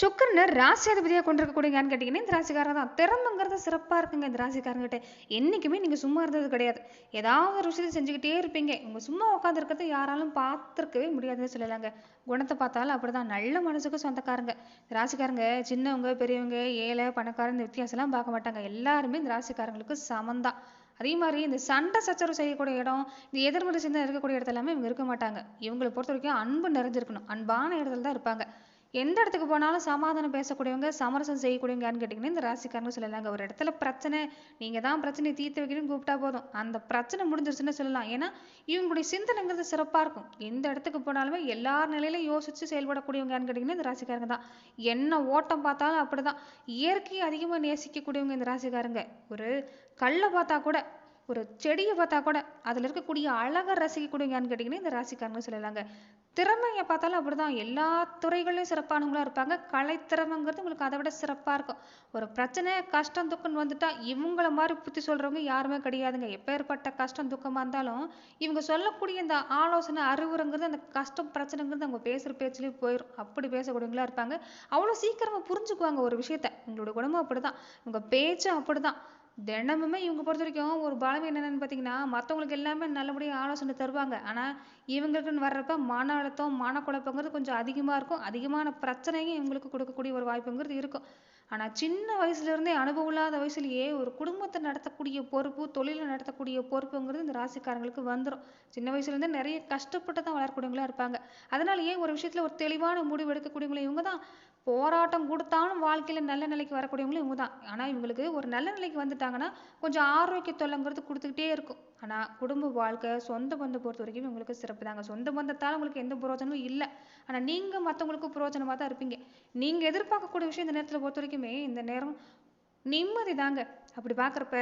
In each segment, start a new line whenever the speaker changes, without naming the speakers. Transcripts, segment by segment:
சுக்கரனை ராசியாதிபதியாக கொண்டிருக்கக்கூடியங்கன்னு கேட்டிங்கன்னா இந்த ராசிக்காரங்க தான் திறமைங்கிறது சிறப்பாக இருக்குங்க இந்த ராசிக்காரங்கிட்ட என்றைக்குமே நீங்கள் சும்மா இருந்தது கிடையாது. ஏதாவது ஒரு விஷயத்தை செஞ்சுக்கிட்டே இருப்பீங்க. உங்கள் சும்மா உட்காந்துருக்கிறத யாராலும் பார்த்துருக்கவே முடியாதுன்னு சொல்லலாங்க. குணத்தை பார்த்தாலும் அப்படிதான். நல்ல மனசுக்கு சொந்தக்காரங்க. இந்த ராசிக்காரங்க சின்னவங்க பெரியவங்க ஏழை பணக்காரன் இந்த வித்தியாசம்லாம் பார்க்க மாட்டாங்க. எல்லாருமே இந்த ராசிக்காரங்களுக்கு சமந்தான். அதே மாதிரி இந்த சண்டை சச்சரவு செய்யக்கூடிய இடம் இந்த எதிர்மறை சிந்தனை இருக்கக்கூடிய இடத்துல எல்லாமே இவங்க இருக்க மாட்டாங்க. இவங்களை பொறுத்த வரைக்கும் அன்பு நிறைஞ்சிருக்கணும். அன்பான இடத்துல தான் இருப்பாங்க. எந்த இடத்துக்கு போனாலும் சமாதானம் பேசக்கூடியவங்க சமரசம் செய்யக்கூடியவங்கன்னு கேட்டிங்கன்னா இந்த ராசிக்காரங்க சொல்லலாங்க. ஒரு இடத்துல பிரச்சனை நீங்கள் தான் பிரச்சனையை தீர்த்து வைக்கணும்னு கூப்பிட்டா போதும். அந்த பிரச்சனை முடிஞ்சிருச்சுன்னு சொல்லலாம். ஏன்னா இவங்களுடைய சிந்தனைங்கிறது சிறப்பாக இருக்கும். எந்த இடத்துக்கு போனாலுமே எல்லா நிலையிலும் யோசித்து செயல்படக்கூடியவங்கன்னு கேட்டிங்கன்னா இந்த ராசிக்காரங்க தான். என்ன ஓட்டம் பார்த்தாலும் அப்படிதான். இயற்கையை அதிகமாக நேசிக்கக்கூடியவங்க இந்த ராசிக்காரங்க. ஒரு கல்லை பார்த்தா கூட ஒரு செடியை பார்த்தா கூட அதில் இருக்கக்கூடிய அழகை ரசிக்கக்கூடியங்கன்னு கேட்டிங்கன்னா இந்த ராசிக்காரங்க சொல்லலாங்க. திறமையை பார்த்தாலும் அப்படிதான். எல்லா துறைகளையும் சிறப்பானவங்களா இருப்பாங்க. கலைத்திறமைங்கிறது உங்களுக்கு அதை விட சிறப்பாக இருக்கும். ஒரு பிரச்சனை கஷ்டம் துக்கம்னு வந்துட்டா இவங்கள மாதிரி புத்தி சொல்கிறவங்க யாருமே கிடையாதுங்க. எப்பேற்பட்ட கஷ்டம் துக்கமாக இருந்தாலும் இவங்க சொல்லக்கூடிய இந்த ஆலோசனை அறிவுரைங்கிறது அந்த கஷ்டம் பிரச்சனைங்கிறது அவங்க பேசுகிற பேச்சுலேயே போயிடும் அப்படி பேசக்கூடியவங்களா இருப்பாங்க. அவ்வளோ சீக்கிரமாக புரிஞ்சுக்குவாங்க ஒரு விஷயத்த. உங்களோட குணமும் அப்படிதான். உங்க பேச்சும் அப்படிதான். தினமுமே இவங்க பொறுத்த வரைக்கும் ஒரு பலம் என்னென்னு பார்த்தீங்கன்னா மற்றவங்களுக்கு எல்லாமே நல்லபடியாக ஆலோசனை தருவாங்க. ஆனால் இவங்களுக்குன்னு வர்றப்ப மன அழுத்தம் மனக்குழப்பங்கிறது கொஞ்சம் அதிகமாக இருக்கும். அதிகமான பிரச்சனையும் இவங்களுக்கு கொடுக்கக்கூடிய ஒரு வாய்ப்புங்கிறது இருக்கும். ஆனால் சின்ன வயசுலேருந்தே அனுபவம் இல்லாத வயசுலேயே ஒரு குடும்பத்தை நடத்தக்கூடிய பொறுப்பு தொழிலை நடத்தக்கூடிய பொறுப்புங்கிறது இந்த ராசிக்காரங்களுக்கு வந்துடும் சின்ன வயசுலேருந்தே நிறைய கஷ்டப்பட்டு தான் வளரக்கூடியவங்களா இருப்பாங்க. அதனாலயே ஒரு விஷயத்தில் ஒரு தெளிவான முடிவு எடுக்கக்கூடியவங்களே இவங்க தான்? போராட்டம் கொடுத்தாலும் வாழ்க்கையில் நல்ல நிலைக்கு வரக்கூடியவங்களும் இவங்க தான் ஆனால் இவங்களுக்கு ஒரு நல்ல நிலைக்கு வந்துட்டாங்கன்னா கொஞ்சம் ஆரோக்கிய தொல்லைங்கிறது கொடுத்துக்கிட்டே இருக்கும். ஆனால் குடும்ப வாழ்க்கை சொந்த பந்தம் பொறுத்த வரைக்கும் இவங்களுக்கு சிறப்பு தாங்க சொந்த பந்தத்தால் உங்களுக்கு எந்த பிரயோஜனமும் இல்லை. ஆனால் நீங்கள் மற்றவங்களுக்கு பிரயோஜனமாக தான் இருப்பீங்க. நீங்கள் எதிர்பார்க்கக்கூடிய விஷயம் இந்த நேரத்தில் பொறுத்த வரைக்குமே இந்த நேரம் நிம்மதி தாங்க அப்படி பார்க்குறப்ப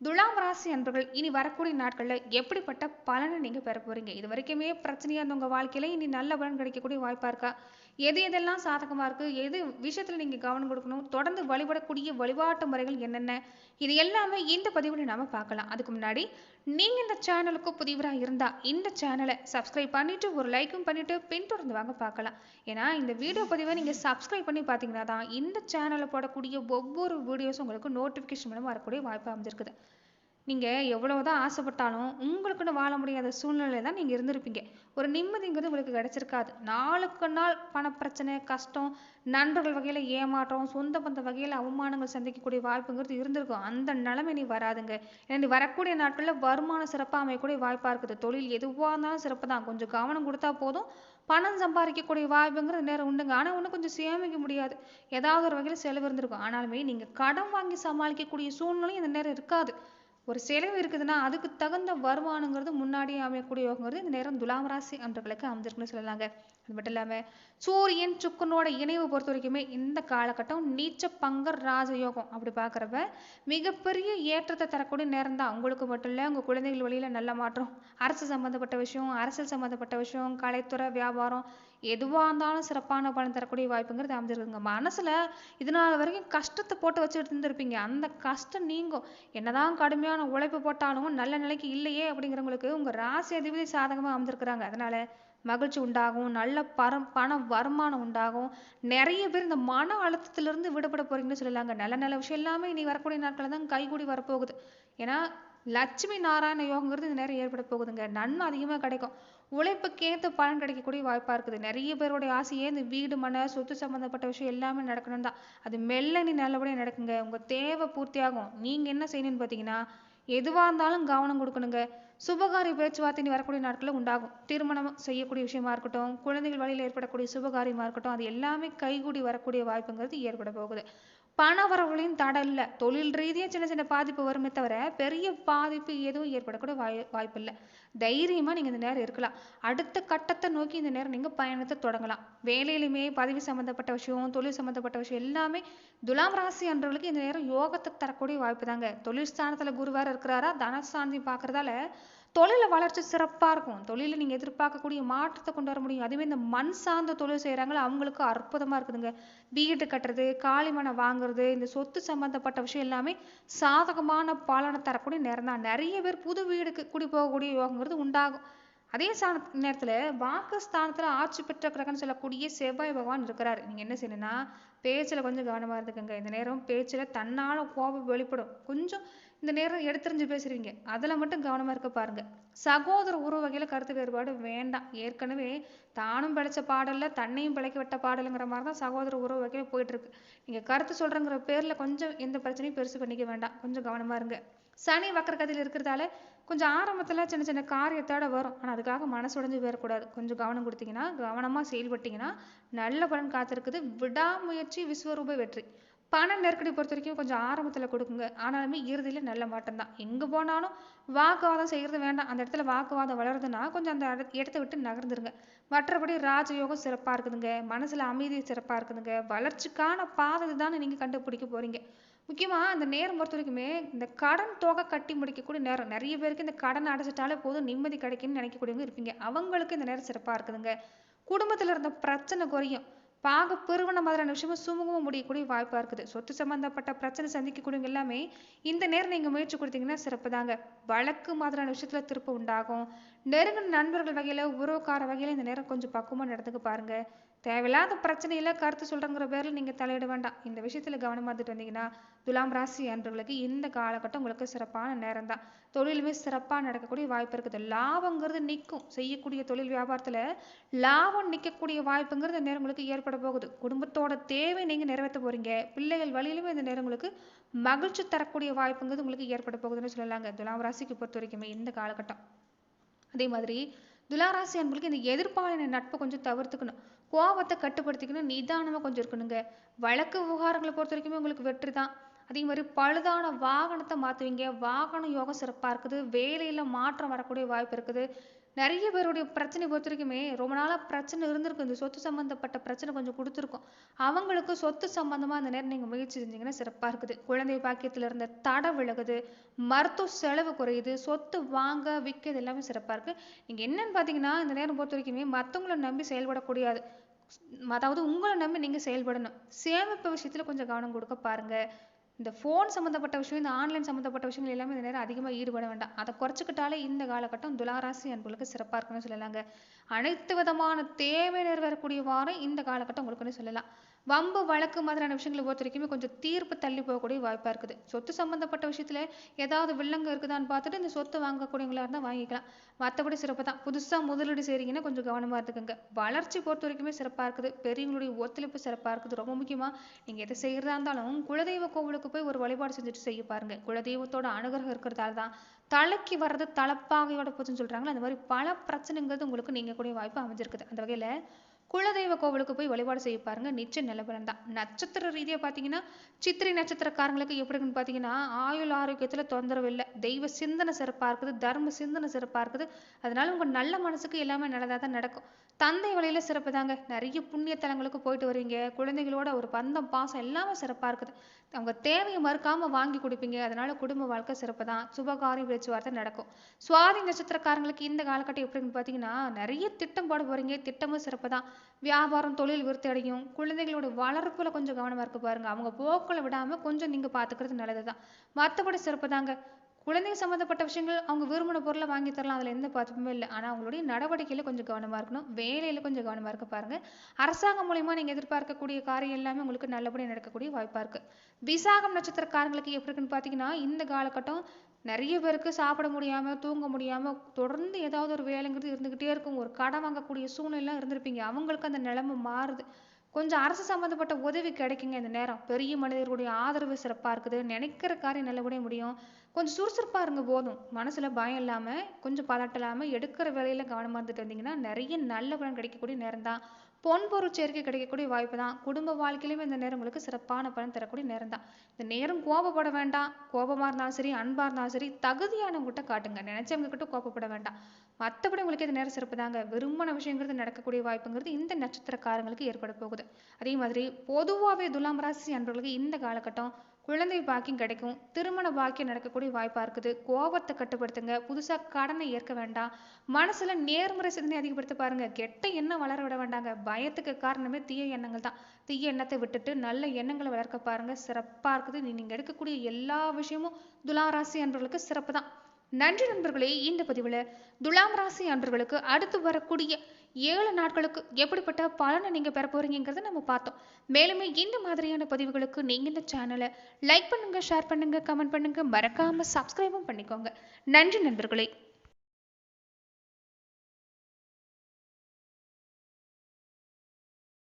துலாம் ராசி அன்பர்கள் இனி வரக்கூடிய நாட்களில் எப்படிப்பட்ட பலனை நீங்கள் பெற போகிறீங்க இது வரைக்குமே பிரச்சனையாக இருந்த உங்கள் இனி நல்ல பலன் கிடைக்கக்கூடிய வாய்ப்பாக இருக்கா? எது எதெல்லாம் சாதகமாக இருக்குது எது விஷயத்தில் நீங்கள் கவனம் கொடுக்கணும்? தொடர்ந்து வழிபடக்கூடிய வழிபாட்டு முறைகள் என்னென்ன? இது எல்லாமே இந்த பதிவில் நாம் பார்க்கலாம். அதுக்கு முன்னாடி நீங்கள் இந்த சேனலுக்கு புதிவராக இருந்தால் இந்த சேனலை சப்ஸ்கிரைப் பண்ணிட்டு ஒரு லைக்கும் பண்ணிவிட்டு பின்தொடர்ந்து வாங்க பார்க்கலாம். ஏன்னா இந்த வீடியோ பதிவை நீங்கள் சப்ஸ்கிரைப் பண்ணி பார்த்தீங்கன்னா தான் இந்த சேனலில் போடக்கூடிய ஒவ்வொரு வீடியோஸும் உங்களுக்கு நோட்டிஃபிகேஷன் மூலமாக வரக்கூடிய வாய்ப்பு அமைஞ்சிருக்குது. நீங்கள் எவ்வளவுதான் ஆசைப்பட்டாலும் உங்களுக்குன்னு வாழ முடியாத சூழ்நிலையில தான் நீங்கள் இருந்திருப்பீங்க. ஒரு நிம்மதிங்கிறது உங்களுக்கு கிடைச்சிருக்காது. நாளுக்கு நாள் பணப்பிரச்சனை கஷ்டம் நண்பர்கள் வகையில் ஏமாற்றம் சொந்த பந்த வகையில் அவமானங்கள் சந்திக்கக்கூடிய வாய்ப்புங்கிறது இருந்திருக்கும். அந்த நிலைமை நீ வராதுங்க. ஏன்னா நீ வரக்கூடிய நாட்களில் வருமானம் சிறப்பாக அமையக்கூடிய வாய்ப்பாக இருக்குது. தொழில் எதுவாக இருந்தாலும் சிறப்பு தான். கொஞ்சம் கவனம் கொடுத்தா போதும். பணம் சம்பாதிக்கக்கூடிய வாய்ப்புங்கிறது நேரம் உண்டுங்க. ஆனால் ஒன்றும் கொஞ்சம் சேமிக்க முடியாது. ஏதாவது ஒரு வகையில் செலவு இருந்திருக்கும். ஆனாலுமே நீங்கள் கடன் வாங்கி சமாளிக்கக்கூடிய சூழ்நிலையும் இந்த நேரம் இருக்காது. ஒரு செலவு இருக்குதுன்னா அதுக்கு தகுந்த வருமானங்கிறது முன்னாடியே அமையக்கூடிய யோகங்கிறது இந்த நேரம் துலாம் ராசி அன்றர்களுக்கு அமைஞ்சிருக்குன்னு சொல்லலாங்க. அது மட்டும் இல்லாமல் சூரியன் சுக்கனோட இணைவு பொறுத்த வரைக்குமே இந்த காலகட்டம் நீச்ச பங்கர் ராஜயோகம் அப்படி பார்க்குறப்ப மிகப்பெரிய ஏற்றத்தை தரக்கூடிய நேரம் தான் உங்களுக்கு மட்டும் இல்லை உங்கள் குழந்தைகள் வழியில் நல்ல மாற்றம் அரசு சம்மந்தப்பட்ட விஷயம் அரசியல் சம்மந்தப்பட்ட விஷயம் கலைத்துறை வியாபாரம் எதுவாக இருந்தாலும் சிறப்பான பலன் தரக்கூடிய வாய்ப்புங்கிறது அமைஞ்சிருக்குங்க. மனசில் இது நாள் வரைக்கும் கஷ்டத்தை போட்டு வச்சுட்டு இருந்திருப்பீங்க. அந்த கஷ்டம் நீங்கும். என்னதான் கடுமையான உழைப்பு போட்டாலும் நல்ல நிலைக்கு இல்லையே அப்படிங்கிறவங்களுக்கு உங்கள் ராசி அதிபதி சாதகமாக அமைஞ்சிருக்கிறாங்க. அதனால மகிழ்ச்சி உண்டாகும் நல்ல பரம் பண வருமானம் உண்டாகும். நிறைய பேர் இந்த மன அழுத்தத்திலிருந்து விடுபட போறீங்கன்னு சொல்லலாங்க. நல்ல நல்ல விஷயம் எல்லாமே இனி வரக்கூடிய நாட்களில் தான் கைகூடி வரப்போகுது. ஏன்னா லட்சுமி நாராயண யோகங்கிறது இந்த நேரம் ஏற்பட போகுதுங்க. நன்மை அதிகமாக கிடைக்கும். உழைப்புக்கேற்ற பலன் கிடைக்கக்கூடிய வாய்ப்பாக இருக்குது. நிறைய பேருடைய ஆசையே இந்த வீடு மன சொத்து சம்மந்தப்பட்ட விஷயம் எல்லாமே நடக்கணும் தான் அது மெல்ல நீ நல்லபடியாக நடக்குங்க. உங்கள் தேவை பூர்த்தியாகும். நீங்கள் என்ன செய்யணும்னு பார்த்தீங்கன்னா எதுவாக இருந்தாலும் கவனம் கொடுக்கணுங்க. சுபகாரிய பேச்சுவார்த்தை நீ வரக்கூடிய நாட்களில் உண்டாகும். திருமணம் செய்யக்கூடிய விஷயமா இருக்கட்டும் குழந்தைகள் வழியில் ஏற்படக்கூடிய சுபகாரியமாக இருக்கட்டும் அது எல்லாமே கைகூடி வரக்கூடிய வாய்ப்புங்கிறது ஏற்பட போகுது. பண வரவுகளையும் தடை இல்லை தொழில் ரீதியாக சின்ன சின்ன பாதிப்பு வருமே தவிர பெரிய பாதிப்பு எதுவும் ஏற்படக்கூட வாய் வாய்ப்பு இல்லை தைரியமாக நீங்கள் இந்த நேரம் இருக்கலாம். அடுத்த கட்டத்தை நோக்கி இந்த நேரம் நீங்கள் பயணத்தை தொடங்கலாம். வேலையிலுமே பதவி சம்மந்தப்பட்ட விஷயம் தொழில் சம்மந்தப்பட்ட விஷயம் எல்லாமே துலாம் ராசி அன்றவர்களுக்கு இந்த நேரம் யோகத்தை தரக்கூடிய வாய்ப்பு தாங்க. தொழில் ஸ்தானத்தில் குருவார் இருக்கிறாரா? தனஸ்தானத்தை பார்க்குறதால தொழிலை வளர்ச்சி சிறப்பாக இருக்கும். தொழிலில் நீங்கள் எதிர்பார்க்கக்கூடிய மாற்றத்தை கொண்டு வர முடியும். அதுவே இந்த மண் சார்ந்த தொழில் செய்கிறாங்களோ அவங்களுக்கு அற்புதமாக இருக்குதுங்க. வீடு கட்டுறது காளிமனை வாங்குறது இந்த சொத்து சம்மந்தப்பட்ட விஷயம் எல்லாமே சாதகமான பலனை தரக்கூடிய நேரம் தான். நிறைய பேர் புது வீடுக்கு குடி போகக்கூடிய யோகங்கிறது உண்டாகும். அதே சாண நேரத்தில் வாக்குஸ்தானத்தில் ஆட்சி பெற்ற கிரகம்னு சொல்லக்கூடிய செவ்வாய் பகவான் இருக்கிறாரு. நீங்கள் என்ன செய்யணும்னா பேச்சில் கொஞ்சம் கவனமாக இருந்துக்கங்க. இந்த நேரம் பேச்சில் தன்னால் கோபம் வெளிப்படும். கொஞ்சம் இந்த நேரம் எடுத்துரிஞ்சு பேசுறீங்க. அதில் மட்டும் கவனமாக இருக்க பாருங்க. சகோதர உறவு வகையில் கருத்து வேறுபாடு வேண்டாம். ஏற்கனவே தானும் பிழைச்ச பாடலில் தன்னையும் பிழைக்க விட்ட பாடலுங்கிற மாதிரி தான் சகோதர உறவு வகையில் போயிட்டுருக்கு. நீங்கள் கருத்து சொல்கிறங்கிற பேரில் கொஞ்சம் எந்த பிரச்சனையும் பெருசு பண்ணிக்க வேண்டாம். கொஞ்சம் கவனமா இருங்க. சனி வக்கரகதியில் இருக்கிறதால கொஞ்சம் ஆரம்பத்தில் சின்ன சின்ன காரியத்தோட வரும். ஆனால் அதுக்காக மனசு உடைஞ்சு போயிடக்கூடாது கொஞ்சம் கவனம் கொடுத்தீங்கன்னா கவனமாக செயல்பட்டீங்கன்னா நல்ல பலன் காத்திருக்குது. விடாமுயற்சி விஸ்வரூப வெற்றி. பண நெருக்கடி பொறுத்த வரைக்கும் கொஞ்சம் ஆரம்பத்தில் கொடுக்குங்க. ஆனாலுமே இறுதியில் நல்ல மாற்றம் தான். எங்கே போனாலும் வாக்குவாதம் செய்கிறது வேண்டாம். அந்த இடத்துல வாக்குவாதம் வளருதுன்னா கொஞ்சம் அந்த இடத்த விட்டு நகர்ந்துருங்க. மற்றபடி ராஜயோகம் சிறப்பாக இருக்குதுங்க. மனசில் அமைதி சிறப்பாக இருக்குதுங்க. வளர்ச்சிக்கான பாதை தானே நீங்கள் கண்டுபிடிக்க போகிறீங்க முக்கியமாக அந்த நேரம் பொறுத்த வரைக்குமே இந்த கடன் தொகை கட்டி முடிக்கக்கூடிய நேரம். நிறைய பேருக்கு இந்த கடன் அடைச்சிட்டாலே போதும். நிம்மதி கிடைக்கும்னு நினைக்கக்கூடியவங்க இருப்பீங்க. அவங்களுக்கு இந்த நேரம் சிறப்பாக இருக்குதுங்க. குடும்பத்தில் இருந்த பிரச்சனை குறையும். பாக பிரிவின மாதிரியான விஷயமும் சுமூகமா முடியக்கூடிய வாய்ப்பா இருக்குது. சொத்து சம்பந்தப்பட்ட பிரச்சனை சந்திக்கக்கூடியவங்க எல்லாமே இந்த நேரம் நீங்க முயற்சி கொடுத்தீங்கன்னா சிறப்பு தாங்க வழக்கு மாதிரியான விஷயத்துல திருப்பு உண்டாகும். நெருங்கின நண்பர்கள் வகையில உறவுக்கார வகையில இந்த நேரம் கொஞ்சம் பக்குவமா நடந்துக்க பாருங்க. தேவையில்லாத பிரச்சனையில கருத்து சொல்கிறங்கிற பேர்ல நீங்க தலையிட வேண்டாம். இந்த விஷயத்துல கவனமாக இருந்துட்டு வந்தீங்கன்னா துலாம் ராசி அன்பர்களுக்கு இந்த காலகட்டம் உங்களுக்கு சிறப்பான நேரம் தான் தொழிலுமே சிறப்பா நடக்கக்கூடிய வாய்ப்பு இருக்குது. லாபங்கிறது நிற்கும் செய்யக்கூடிய தொழில் வியாபாரத்துல லாபம் நிற்கக்கூடிய வாய்ப்புங்கிறது இந்த நேரம் உங்களுக்கு ஏற்பட போகுது. குடும்பத்தோட தேவை நீங்க நிறைவேற்ற போறீங்க. பிள்ளைகள் வழியிலுமே இந்த நேரம் உங்களுக்கு மகிழ்ச்சி தரக்கூடிய வாய்ப்புங்கிறது உங்களுக்கு ஏற்பட போகுதுன்னு சொல்லலாங்க. துலாம் ராசிக்கு பொறுத்த வரைக்குமே இந்த காலகட்டம். அதே மாதிரி துலாராசி அன்பர்களுக்கு இந்த எதிர்பாலின நட்பை கொஞ்சம் தவிர்த்துக்கணும். கோபத்தை கட்டுப்படுத்திக்கணும் நிதானமாக கொஞ்சம் இருக்கணுங்க. வழக்கு விவகாரங்களை பொறுத்த வரைக்குமே உங்களுக்கு வெற்றி தான். அதே மாதிரி பழுதான வாகனத்தை மாற்றுவீங்க வாகன யோகம் சிறப்பாக இருக்குது. வேலையில் மாற்றம் வரக்கூடிய வாய்ப்பு இருக்குது. நிறைய பேருடைய பிரச்சனை பொறுத்த வரைக்குமே ரொம்ப நாளாக பிரச்சனை இருந்திருக்கும். இந்த சொத்து சம்மந்தப்பட்ட பிரச்சனை கொஞ்சம் கொடுத்துருக்கும். அவங்களுக்கு சொத்து சம்மந்தமாக அந்த நேரம் நீங்கள் முயற்சி செஞ்சீங்கன்னா சிறப்பாக இருக்குது. குழந்தை பாக்கியத்தில் இருந்த தடை விலகுது மருத்துவ செலவு குறையுது சொத்து வாங்க விற்க இது எல்லாமே சிறப்பாக இருக்குது நீங்கள் என்னன்னு பார்த்தீங்கன்னா இந்த நேரம் பொறுத்த வரைக்குமே மற்றவங்களை நம்பி செயல்படக்கூடாது அதாவது உங்களை நம்பி நீங்கள் செயல்படணும். சேமிப்பு விஷயத்தில் கொஞ்சம் கவனம் கொடுக்க பாருங்கள் இந்த ஃபோன் சம்மந்தப்பட்ட விஷயம் இந்த ஆன்லைன் சம்மந்தப்பட்ட விஷயங்கள் எல்லாமே இந்த நேரம் அதிகமாக ஈடுபட வேண்டாம். அதை குறைச்சிக்கிட்டாலே இந்த காலகட்டம் துளாராசி அன்புகளுக்கு சிறப்பாக இருக்குன்னு சொல்லலாங்க. அனைத்து விதமான தேவை நிறைவேறக்கூடிய வாரம் இந்த காலகட்டம் உங்களுக்குன்னு சொல்லலாம். வம்பு வழக்கு மாதிரியான விஷயங்களை பொறுத்த வரைக்குமே கொஞ்சம் தீர்ப்பு தள்ளி போகக்கூடிய வாய்ப்பாக இருக்குது. சொத்து சம்பந்தப்பட்ட விஷயத்துல ஏதாவது வில்லங்க இருக்குதான்னு பார்த்துட்டு இந்த சொத்து வாங்கக்கூடியவங்களா இருந்தால் வாங்கிக்கலாம். மற்றபடி சிறப்பு தான். புதுசாக முதலீடு செய்கிறீங்கன்னா கொஞ்சம் கவனமாக இருந்துக்கோங்க. வளர்ச்சி பொறுத்த வரைக்குமே சிறப்பாக இருக்குது. பெரியவங்களுடைய ஒத்துழைப்பு சிறப்பாக இருக்குது. ரொம்ப முக்கியமாக நீங்கள் எதை செய்கிறதா இருந்தாலும் குலதெய்வ கோவிலுக்கு போய் ஒரு வழிபாடு செஞ்சுட்டு செய்ய பாருங்க. குலதெய்வத்தோட அனுகிரகம் இருக்கிறதால தான். தலைக்கு வர்றது தலைப்பாகையோட போச்சுன்னு சொல்கிறாங்களா அந்த மாதிரி பல பிரச்சனைங்கிறது உங்களுக்கு நீங்கள் கூடிய வாய்ப்பு அமைஞ்சிருக்குது. அந்த வகையில் குலதெய்வ கோவிலுக்கு போய் வழிபாடு செய்ய பாருங்க. நிச்சயம் நிலவரம் தான். நட்சத்திர ரீதியா பாத்தீங்கன்னா சித்திரை நட்சத்திரக்காரங்களுக்கு எப்படின்னு பார்த்தீங்கன்னா ஆயுள் ஆரோக்கியத்துல தொந்தரவு இல்லை. தெய்வ சிந்தனை சிறப்பா இருக்குது தர்ம சிந்தனை சிறப்பா இருக்குது. அதனால உங்க நல்ல மனசுக்கு எல்லாமே நல்லதாக தான் நடக்கும். தந்தை வழியில் சிறப்பு தாங்க. நிறைய புண்ணிய தலங்களுக்கு போயிட்டு வருவீங்க குழந்தைகளோட ஒரு பந்தம் பாசம் எல்லாமே சிறப்பாக இருக்குது. அவங்க தேவையை மறுக்காமல் வாங்கி கொடுப்பீங்க. அதனால குடும்ப வாழ்க்கை சிறப்பு தான். சுபகாரிய பேச்சுவார்த்தை நடக்கும். சுவாதி நட்சத்திரக்காரங்களுக்கு இந்த காலகட்டம் எப்படின்னு பார்த்தீங்கன்னா நிறைய திட்டம் போட போறீங்க. திட்டமும் சிறப்பு தான். வியாபாரம் தொழில் விருத்தி அடையும். குழந்தைகளோட வளர்ப்பில் கொஞ்சம் கவனமாக இருக்க பாருங்கள் அவங்க போக்குல விடாமல் கொஞ்சம் நீங்கள் பார்த்துக்கிறது நல்லது தான் மற்றபடி சிறப்பு தாங்க. குழந்தைங்க சம்மந்தப்பட்ட விஷயங்கள் அவங்க விரும்பின பொருளை வாங்கி தரலாம். அதில் எந்த பாதிப்புமே இல்லை. ஆனால் அவங்களுடைய நடவடிக்கையில் கொஞ்சம் கவனமாக இருக்கணும். வேலையில் கொஞ்சம் கவனமாக இருக்க பாருங்கள் அரசாங்கம் மூலயமா நீங்கள் எதிர்பார்க்கக்கூடிய காரியம் எல்லாமே உங்களுக்கு நல்லபடியாக நடக்கக்கூடிய வாய்ப்பாக இருக்குது விசாகம் நட்சத்திரக்காரங்களுக்கு எப்படி இருக்குன்னு பார்த்தீங்கன்னா இந்த காலகட்டம் நிறைய பேருக்கு சாப்பிட முடியாம தூங்க முடியாம தொடர்ந்து ஏதாவது ஒரு வேலைங்கிறது இருந்துகிட்டே இருக்கும். ஒரு கடன் வாங்கக்கூடிய சூழ்நிலை இருந்திருப்பீங்க. அவங்களுக்கு அந்த நிலைமை மாறுது. கொஞ்சம் அரசு சம்மந்தப்பட்ட உதவி கிடைக்குங்க இந்த நேரம். பெரிய மனிதர்களுடைய ஆதரவு சிறப்பாக இருக்குது. நினைக்கிற காரியம் நல்லபடியா முடியும். கொஞ்சம் சுறுசுறுப்பாக இருங்க போதும். மனசில் பயம் இல்லாமல் கொஞ்சம் பதட்டம் இல்லாமல் எடுக்கிற வேலையில் கவனமாக இருந்துட்டு வந்தீங்கன்னா நிறைய நல்ல பலன் கிடைக்கக்கூடிய நேரம் தான். பொன்பொருள் சேர்க்கை கிடைக்கக்கூடிய வாய்ப்பு தான். குடும்ப வாழ்க்கையிலுமே இந்த நேரம் உங்களுக்கு சிறப்பான பலன் தரக்கூடிய நேரம் தான். இந்த நேரம் கோபப்பட வேண்டாம். கோபமாக இருந்தாலும் சரி அன்பாக இருந்தாலும் சரி தகுதியானவங்ககிட்ட காட்டுங்க. நினைச்சவங்க கிட்ட கோபப்பட வேண்டாம். மற்றபடி உங்களுக்கு இது நேரம் சிறப்பு தாங்க விரும்பின விஷயங்கிறது நடக்கக்கூடிய வாய்ப்புங்கிறது இந்த நட்சத்திரக்காரங்களுக்கு ஏற்பட போகுது. அதே மாதிரி பொதுவாகவே துலாம் ராசி அன்பர்களுக்கு இந்த காலகட்டம் குழந்தை பாக்கியம் கிடைக்கும். திருமண பாக்கியம் நடக்கக்கூடிய வாய்ப்பாக இருக்குது. கோபத்தை கட்டுப்படுத்துங்க. புதுசாக கடனை ஏற்க வேண்டாம். மனசில் நேர்முறை சிந்தனை அதிகப்படுத்த பாருங்க. கெட்ட எண்ணம் வளர விட வேண்டாங்க. பயத்துக்கு காரணமே தீய எண்ணங்கள் தான். தீய எண்ணத்தை விட்டுட்டு நல்ல எண்ணங்களை வளர்க்க பாருங்க. சிறப்பாக இருக்குது. நீ- எடுக்கக்கூடிய எல்லா விஷயமும் துலா ராசி அன்பர்களுக்கு சிறப்பு தான். நன்றி நண்பர்களே இந்த பதிவில் துலாம் ராசி அன்பர்களுக்கு அடுத்து வரக்கூடிய ஏழு நாட்களுக்கு எப்படிப்பட்ட பலனை நீங்கள் பெற போகிறீங்கிறத நம்ம பார்த்தோம். மேலுமே இந்த மாதிரியான பதிவுகளுக்கு நீங்கள் இந்த சேனலை லைக் பண்ணுங்கள் ஷேர் பண்ணுங்க கமெண்ட் பண்ணுங்க. மறக்காமல் சப்ஸ்கிரைபும் பண்ணிக்கோங்க. நன்றி நண்பர்களே.